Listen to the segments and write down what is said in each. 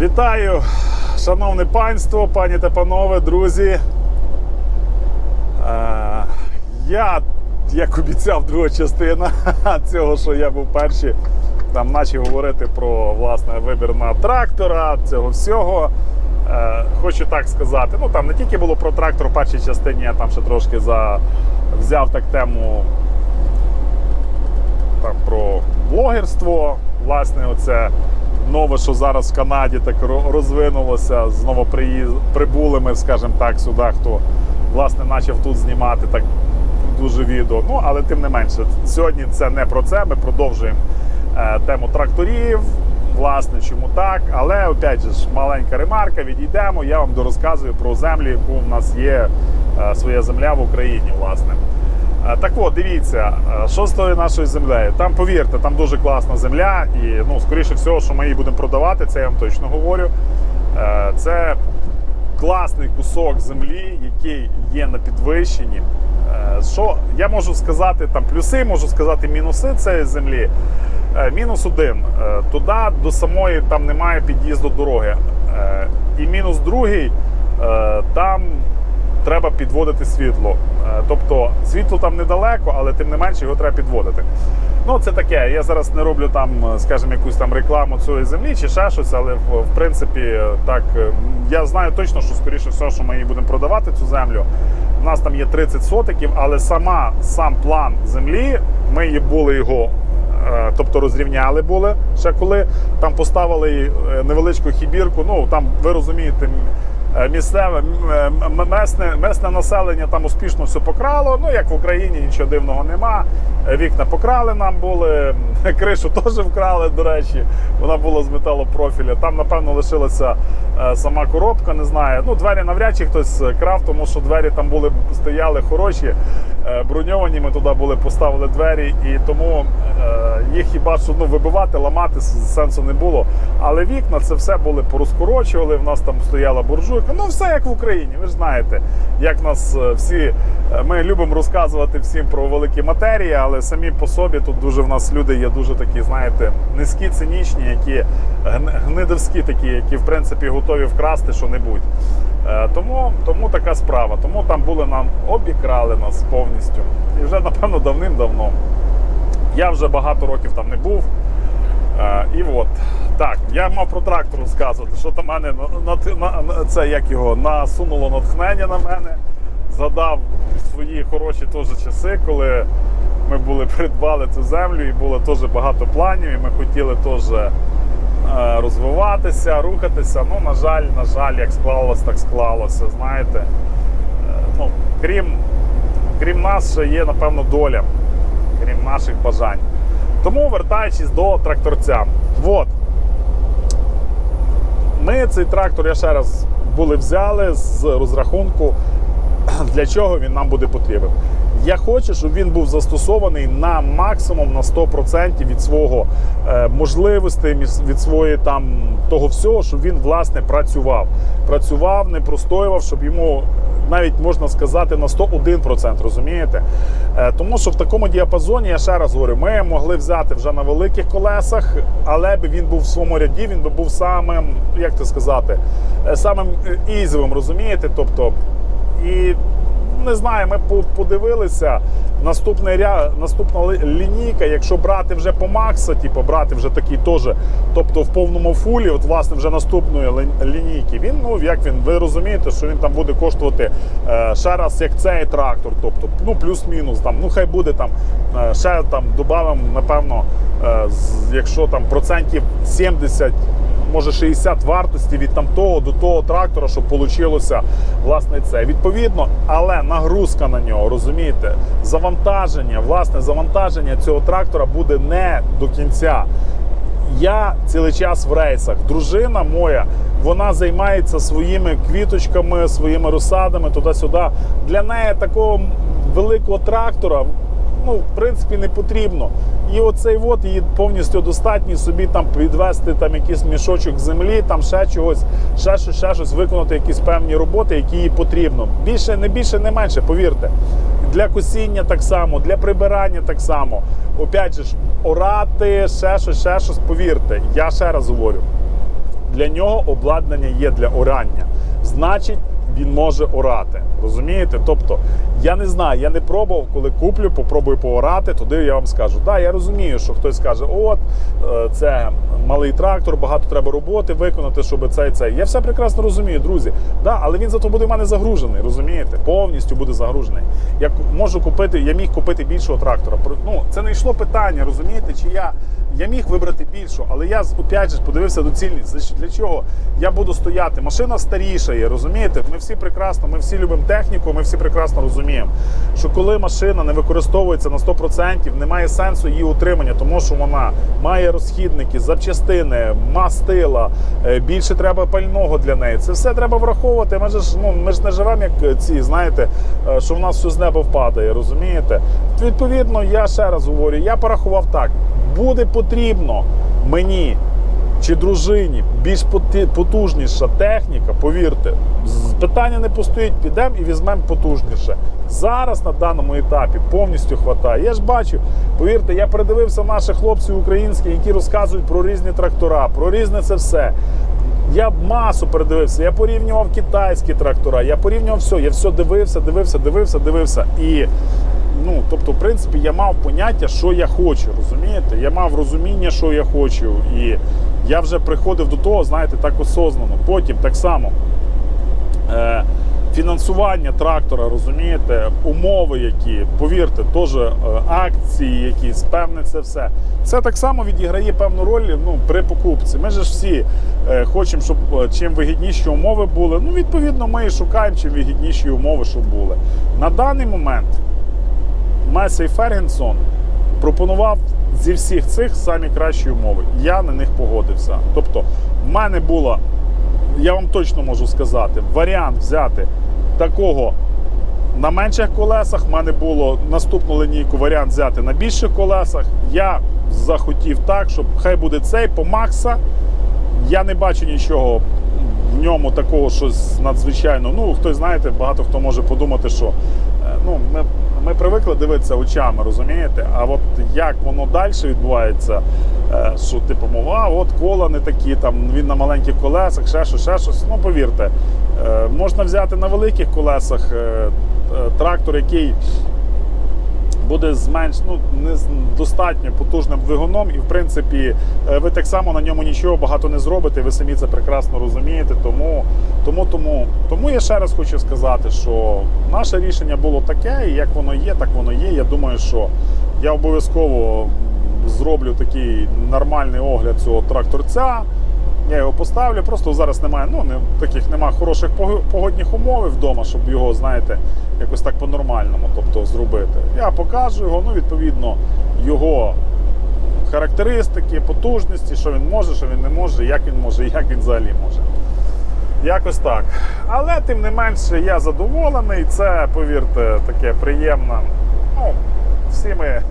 Вітаю, шановне панство, пані та панове, друзі. Е, Я, як обіцяв, друга частина цього, що я був перший, там почав говорити про власне вибір на трактора, цього всього. Е, Хочу так сказати. Ну там не тільки було про трактор в першій частині, я там ще трошки за... взяв так тему там, про блогерство. Власне, оце нове, що зараз в Канаді так ро- розвинулося з новоприбулими, скажімо так, сюди, хто власне почав тут знімати так дуже відео. Ну, але тим не менше, сьогодні це не про це. Ми продовжуємо е, тему тракторів. Власне, чому так? Але опять же маленька ремарка, відійдемо. Я вам дорозказую про землю, яку в нас є е, своя земля в Україні, власне. Е, Так от, дивіться, е, що з тою нашою землею. Там, повірте, там дуже класна земля, і ну, скоріше всього, що ми її будемо продавати, це я вам точно говорю. Е, Це класний кусок землі, який є на підвищенні. Що я можу сказати, там плюси, можу сказати мінуси цієї землі. Мінус один. Туди до самої там немає під'їзду дороги. І мінус другий, там треба підводити світло. Е, Тобто світло там недалеко, але тим не менше його треба підводити. Ну, це таке. Я зараз не роблю там, е, скажімо, якусь там рекламу цієї землі чи ще щось, але в, принципі, е, так я знаю точно, що скоріше все, що ми її будемо продавати цю землю. У нас там є 30 сотиків, але сама сам план землі, ми її були його. Тобто розрівняли були ще коли там поставили невеличку хібірку. Ну там ви розумієте, місцеве м- м- месне, месне населення там успішно все покрало. Ну як в Україні, нічого дивного нема. Е, Вікна покрали нам були, кришу теж вкрали, до речі, вона була з металопрофіля. Там, напевно, лишилася е, сама коробка, не знаю. Ну, двері навряд чи хтось крав, тому що двері там були стояли хороші, е, броньовані. Ми туди були, поставили двері, і тому е, їх хіба що ну, вибивати, ламати сенсу не було. Але вікна це все були порозкорочували. В нас там стояла буржуйка. Ну, все як в Україні. Ви ж знаєте, як нас е, всі. е, Ми любимо розказувати всім про великі матерії, але самі по собі тут дуже в нас люди є дуже такі, знаєте, низькі, цинічні, які гн- гнидовські такі, які в принципі готові вкрасти що-небудь. Е, Тому, тому така справа. Тому там були нам обікрали нас повністю. І вже напевно давним-давно. Я вже багато років там не був. Е, і от. Так, я мав про трактор розказувати, що там мене на, на, на, це як його насунуло натхнення на мене. Згадав свої хороші теж часи, коли ми були придбали цю землю і було теж багато планів, і ми хотіли теж розвиватися, рухатися. Ну, на жаль, на жаль, як склалось, так склалося. Знаєте, Е, ну, крім, крім нас, ще є, напевно, доля, крім наших бажань. Тому вертаючись до тракторця. От. Ми цей трактор, я ще раз були взяли з розрахунку, для чого він нам буде потрібен. Я хочу, щоб він був застосований на максимум на 100% від свого е, можливостей, від своєї там того всього, щоб він власне працював. Працював, не простоював, щоб йому навіть можна сказати на 101%, розумієте? Е, Тому що в такому діапазоні, я ще раз говорю, ми могли взяти вже на великих колесах, але би він був в своєму ряді, він би був самим, як це сказати, е, самим е, ізовим, розумієте? Тобто, і не знаю, ми подивилися. Наступний ряд, наступна лінійка, якщо брати вже по Макса, типу брати вже такий теж, тобто в повному фулі, от власне вже наступної лінійки, він, ну як він, ви розумієте, що він там буде коштувати е, ще раз як цей трактор, тобто ну плюс-мінус там, ну хай буде там е, ще там додамо, напевно, е, якщо там процентів 70 може 60 вартості від там того до того трактора, щоб вийшло власне це. Відповідно, але нагрузка на нього, розумієте, завантаження, власне, завантаження цього трактора буде не до кінця. Я цілий час в рейсах. Дружина моя, вона займається своїми квіточками, своїми розсадами туди-сюди. Для неї такого великого трактора ну, в принципі, не потрібно. І оцей от її повністю достатньо собі там підвести там якийсь мішочок землі, там ще чогось, ще щось, ще щось, виконати якісь певні роботи, які їй потрібно. Більше, не більше, не менше, повірте. Для косіння так само, для прибирання так само. Опять же орати, ще щось, ще щось, повірте. Я ще раз говорю. Для нього обладнання є для орання. Значить, він може орати. Розумієте? Тобто, я не знаю, я не пробував, коли куплю, попробую поорати, туди я вам скажу. Да, я розумію, що хтось каже, от е, це малий трактор, багато треба роботи виконати, щоб це і це. Я все прекрасно розумію, друзі. Да, але він зато буде в мене загружений, розумієте? Повністю буде загружений. Я можу купити, я міг купити більшого трактора. Ну, це не йшло питання, розумієте? Чи я, я міг вибрати більшого, але я опять же подивився доцільність. Для чого я буду стояти? Машина старіша є, розумієте? Ми всі прекрасно, ми всі любимо техніку, ми всі прекрасно розуміємо, що коли машина не використовується на 100%, немає сенсу її утримання, тому що вона має розхідники, запчастини, мастила, е, більше треба пального для неї. Це все треба враховувати. Ми ж ну ми ж не живемо як ці, знаєте, е, що в нас все з неба впадає, розумієте? Відповідно, я ще раз говорю, я порахував так: буде потрібно мені чи дружині більш потужніша техніка, повірте, питання не постоїть, підемо і візьмемо потужніше. Зараз на даному етапі повністю хватає. Я ж бачу, повірте, я передивився наших хлопців українських, які розказують про різні трактора, про різне це все. Я масу передивився, я порівнював китайські трактора, я порівнював все, я все дивився, дивився, дивився, дивився. І ну, тобто, в принципі, я мав поняття, що я хочу, розумієте? Я мав розуміння, що я хочу. І я вже приходив до того, знаєте, так осознано. Потім так само. Е, Фінансування трактора, розумієте, умови, які, повірте, теж е, акції, якісь, певне, це все. Це так само відіграє певну роль ну, при покупці. Ми ж всі е, хочемо, щоб е, чим вигідніші умови були. Ну, відповідно, ми і шукаємо чим вигідніші умови, щоб були. На даний момент Месей Фергенсон пропонував зі всіх цих самі кращі умови. Я на них погодився. Тобто, в мене було, я вам точно можу сказати, варіант взяти такого на менших колесах. В мене було наступну лінійку варіант взяти на більших колесах. Я захотів так, щоб хай буде цей по Макса. Я не бачу нічого в ньому такого щось надзвичайно. Ну, хтось знаєте, багато хто може подумати, що е, ну, ми, ми привикли дивитися очами, розумієте? А от як воно далі відбувається, е, що типу, мов, а от кола не такі, там він на маленьких колесах, ще щось, ще щось. Ну, повірте, е, можна взяти на великих колесах трактор, який буде з менш ну не достатньо потужним двигуном, і в принципі е, ви так само на ньому нічого багато не зробите. Ви самі це прекрасно розумієте. Тому, тому, тому, тому я ще раз хочу сказати, що наше рішення було таке, і як воно є, так воно є. Я думаю, що я обов'язково зроблю такий нормальний огляд цього тракторця. Я його поставлю, просто зараз немає, ну не таких немає хороших пого- погодних умов вдома, щоб його, знаєте, якось так по-нормальному, тобто зробити. Я покажу його, ну відповідно, його характеристики, потужності, що він може, що він не може, як він може, як він взагалі може. Якось так. Але тим не менше я задоволений. Це, повірте, таке приємно. Ну, всі ми,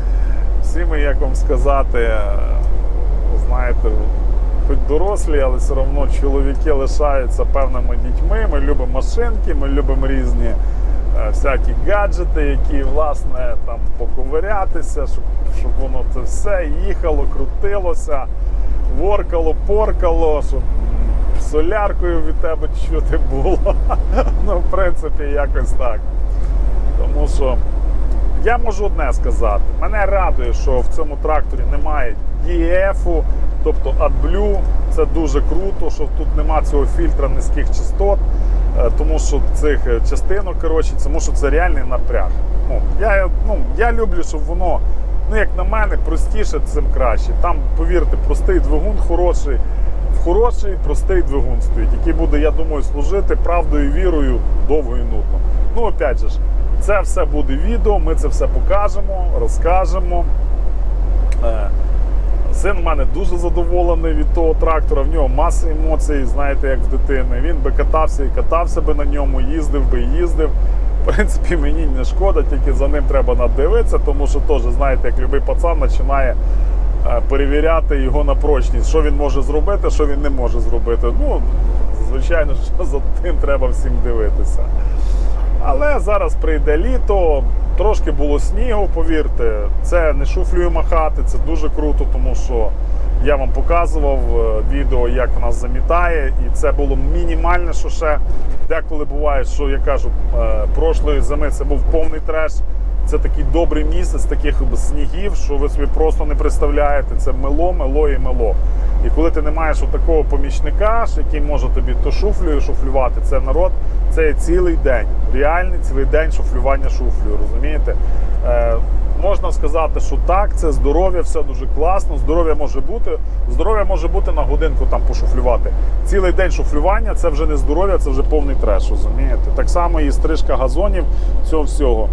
всі ми, як вам сказати, знаєте, хоч дорослі, але все одно чоловіки лишаються певними дітьми. Ми любимо машинки, ми любимо різні е, всякі гаджети, які, власне, там поковирятися, щоб, щоб воно це все їхало, крутилося, воркало, поркало, щоб соляркою від тебе чути було. ну, в принципі, якось так. Тому що я можу одне сказати. Мене радує, що в цьому тракторі немає DEF, тобто AdBlue. Це дуже круто, що тут нема цього фільтра низьких частот, е, тому що цих е, частинок, коротше, тому що це реальний напряг. Ну, я, ну, я люблю, щоб воно, ну як на мене, простіше, цим краще. Там, повірте, простий двигун хороший. Хороший простий двигун стоїть, який буде, я думаю, служити правдою вірою довго і нудно. Ну, опять же це все буде відео, ми це все покажемо, розкажемо. Син в мене дуже задоволений від того трактора, в нього маса емоцій, знаєте, як в дитини. Він би катався і катався би на ньому, їздив би і їздив. В принципі, мені не шкода, тільки за ним треба надивитися, тому що теж, знаєте, як любий пацан починає е, перевіряти його на прочність, що він може зробити, що він не може зробити. Ну, звичайно, що за тим треба всім дивитися. Але зараз прийде літо, трошки було снігу, повірте. Це не шуфлею махати, це дуже круто, тому що Я вам показував е, відео, як в нас замітає, і це було мінімальне, що ще деколи буває, що я кажу, е, прошлої зими це був повний треш. Це такий добрий місяць, таких снігів, що ви собі просто не представляєте. Це мело, мело і мело. І коли ти не маєш такого помічника, який може тобі то шуфлею шуфлювати, це народ, це цілий день. Реальний цілий день шуфлювання шуфлею, розумієте? Е, можна сказати, що так, це здоров'я, все дуже класно. Здоров'я може бути. Здоров'я може бути на годинку там пошуфлювати. Цілий день шуфлювання це вже не здоров'я, це вже повний треш, розумієте? Так само і стрижка газонів, цього всього.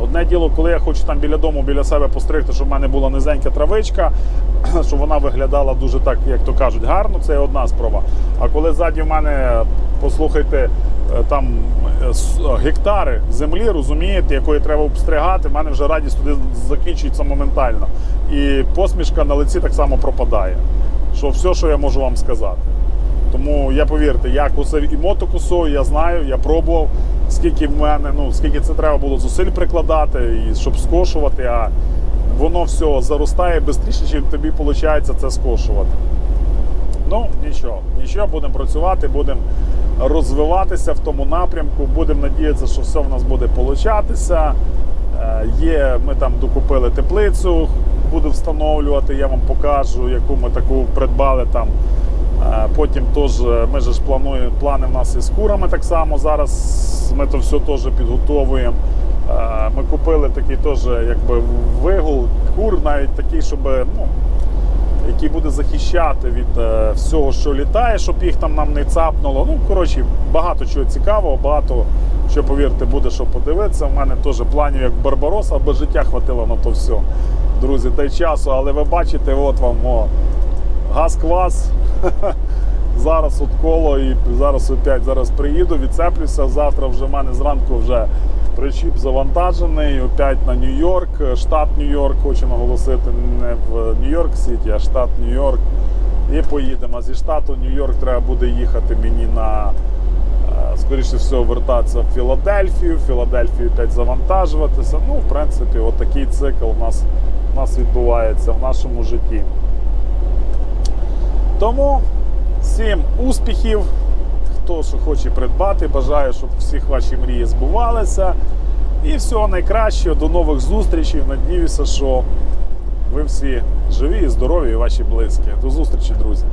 Одне діло, коли я хочу там біля дому, біля себе постригти, щоб в мене була низенька травичка, щоб вона виглядала дуже так, як то кажуть, гарно, це одна спроба. А коли ззаді в мене, послухайте, е, там е, гектари землі, розумієте, якої треба обстригати, в мене вже радість туди закінчується моментально. І посмішка на лиці так само пропадає. Що все, що я можу вам сказати. Тому я повірте, я косив і мотокосою, я знаю, я пробував, скільки в мене, ну скільки це треба було зусиль прикладати, і щоб скошувати, а воно все заростає швидше, ніж тобі виходить це скошувати. Ну, нічого, нічого, будемо працювати, будемо розвиватися в тому напрямку, будемо надіятися, що все в нас буде получатися. Е, Є, ми там докупили теплицю, буду встановлювати, я вам покажу, яку ми таку придбали там. Е, Потім теж е, ми ж плануємо, плани в нас із курами так само. Зараз ми то все теж підготовуємо. Е, Ми купили такий теж якби вигул, кур, навіть такий, щоб ну, який буде захищати від е, всього, що літає, щоб їх там нам не цапнуло. Ну, коротше, багато чого цікавого, багато що, повірте, буде що подивитися. У мене теж планів як Барбарос, аби життя хватило на то все. Друзі, та й часу, але ви бачите, от вам о, газ-квас. Зараз от коло і зараз опять зараз приїду, відцеплюся. Завтра вже в мене зранку вже причіп завантажений. Опять на Нью-Йорк. Штат Нью-Йорк хочу наголосити не в Нью-Йорк Сіті, а штат Нью-Йорк. І поїдемо. Зі штату Нью-Йорк треба буде їхати мені на е, скоріше всього вертатися в Філадельфію, в Філадельфію опять завантажуватися. Ну, в принципі, отакий цикл у нас, у нас відбувається в нашому житті. Тому всім успіхів, хто що хоче придбати, бажаю, щоб всіх ваші мрії збувалися. І всього найкращого, до нових зустрічей. Надіюся, що ви всі живі і здорові і ваші близькі. До зустрічі, друзі!